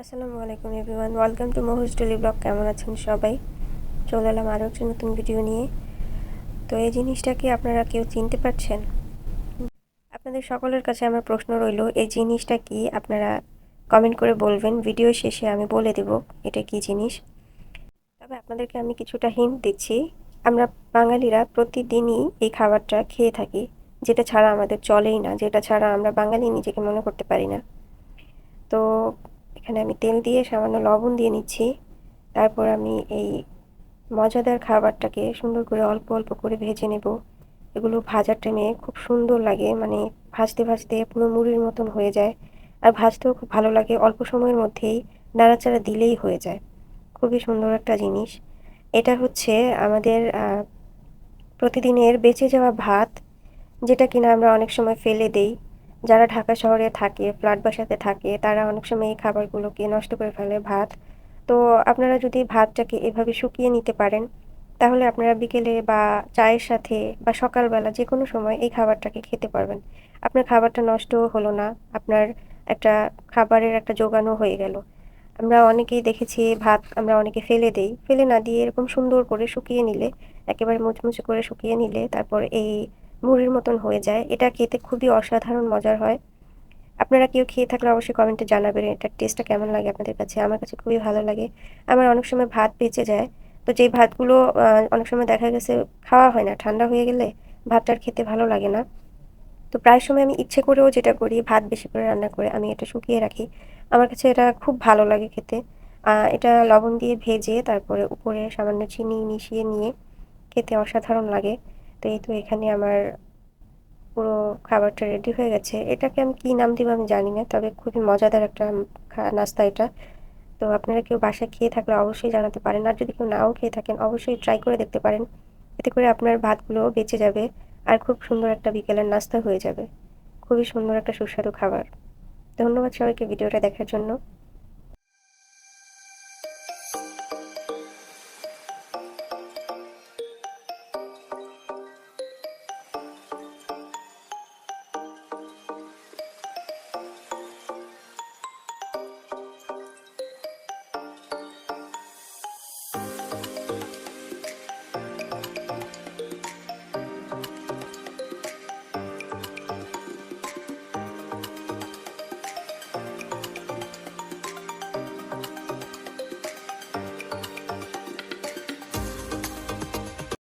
আসসালামু আলাইকুম everyone, welcome to মহুজ ডেলি ব্লগ। কেমন আছেন সবাই? চলে এলাম আরও একটি নতুন ভিডিও নিয়ে। তো এই জিনিসটা কি আপনারা কেউ চিনতে পারছেন? আপনাদের সকলের কাছে আমার প্রশ্ন রইল, এই জিনিসটা কি আপনারা কমেন্ট করে বলবেন। ভিডিও শেষে আমি বলে দেব এটা কি জিনিস। তবে আপনাদেরকে আমি কিছুটা হিন্ট দিচ্ছি। আমরা বাঙালিরা প্রতিদিনই এই খাবারটা খেয়ে থাকি, যেটা ছাড়া আমাদের চলেই না, যেটা ছাড়া আমরা বাঙালি নিজেকে মনে করতে পারি না। তো এখানে আমি তেল দিয়ে সামান্য লবণ দিয়ে নিচ্ছি। তারপর আমি এই মজাদার খাবারটাকে সুন্দর করে অল্প অল্প করে ভেজে নেব। এগুলো ভাজার টাইমে খুব সুন্দর লাগে মানে ভাজতে ভাজতে পুরো মুড়ির মতন হয়ে যায়। আর ভাজতেও খুব ভালো লাগে, অল্প সময়ের মধ্যেই নাড়াচাড়া দিলেই হয়ে যায়। খুবই সুন্দর একটা জিনিস। এটা হচ্ছে আমাদের প্রতিদিনের বেঁচে যাওয়া ভাত, যেটা কিনা আমরা অনেক সময় ফেলে দেই। যারা ঢাকা শহরে থাকে ফ্ল্যাট বাসাতে থাকে, তারা অনেক সময় এই খাবারগুলোকে নষ্ট করে ফেলে, ভাত। তো আপনারা যদি ভাতটাকে এভাবে শুকিয়ে নিতে পারেন, তাহলে আপনারা বিকেলে বা চায়ের সাথে বা সকালবেলা যে কোনো সময় এই খাবারটাকে খেতে পারবেন। আপনার খাবারটা নষ্ট হলো না, আপনার একটা খাবারের একটা জোগানও হয়ে গেল। আমরা অনেকেই দেখেছি ভাত আমরা অনেকে ফেলে দেই। ফেলে না দিয়ে এরকম সুন্দর করে শুকিয়ে নিলে, একেবারে মুচমুচে করে শুকিয়ে নিলে, তারপর এই মুড়ির মতন হয়ে যায়। এটা খেতে খুবই অসাধারণ, মজার হয়। আপনারা কেউ খেয়ে থাকলে অবশ্যই কমেন্টে জানাবেন এটার টেস্টটা কেমন লাগে আপনাদের কাছে। আমার কাছে খুবই ভালো লাগে। আমার অনেক সময় ভাত বেঁচে যায়। তো যেই ভাতগুলো অনেক সময় দেখা গেছে খাওয়া হয় না, ঠান্ডা হয়ে গেলে ভাতটার খেতে ভালো লাগে না। তো প্রায় সময় আমি ইচ্ছে করেও যেটা করি, ভাত বেশি করে রান্না করে, আমি এটা শুকিয়ে রাখি। আমার কাছে এটা খুব ভালো লাগে খেতে। এটা লবণ দিয়ে ভেজে তারপরে উপরে সামান্য চিনি মিশিয়ে নিয়ে খেতে অসাধারণ লাগে। তো এই তো এখানে আমার পুরো খাবারটা রেডি হয়ে গেছে, এটাকে আমি কী নাম দিব আমি জানি না, তবে খুবই মজাদার একটা নাস্তা এটা। তো আপনারা কেউ বাসায় খেয়ে থাকলে অবশ্যই জানাতে পারেন, আর যদি কেউ নাও খেয়ে থাকেন অবশ্যই ট্রাই করে দেখতে পারেন, এতে করে আপনার ভাতগুলো বেঁচে যাবে আর খুব সুন্দর একটা বিকেলের নাস্তা হয়ে যাবে। খুবই সুন্দর একটা সুস্বাদু খাবার। ধন্যবাদ সবাইকে ভিডিওটা দেখার জন্য।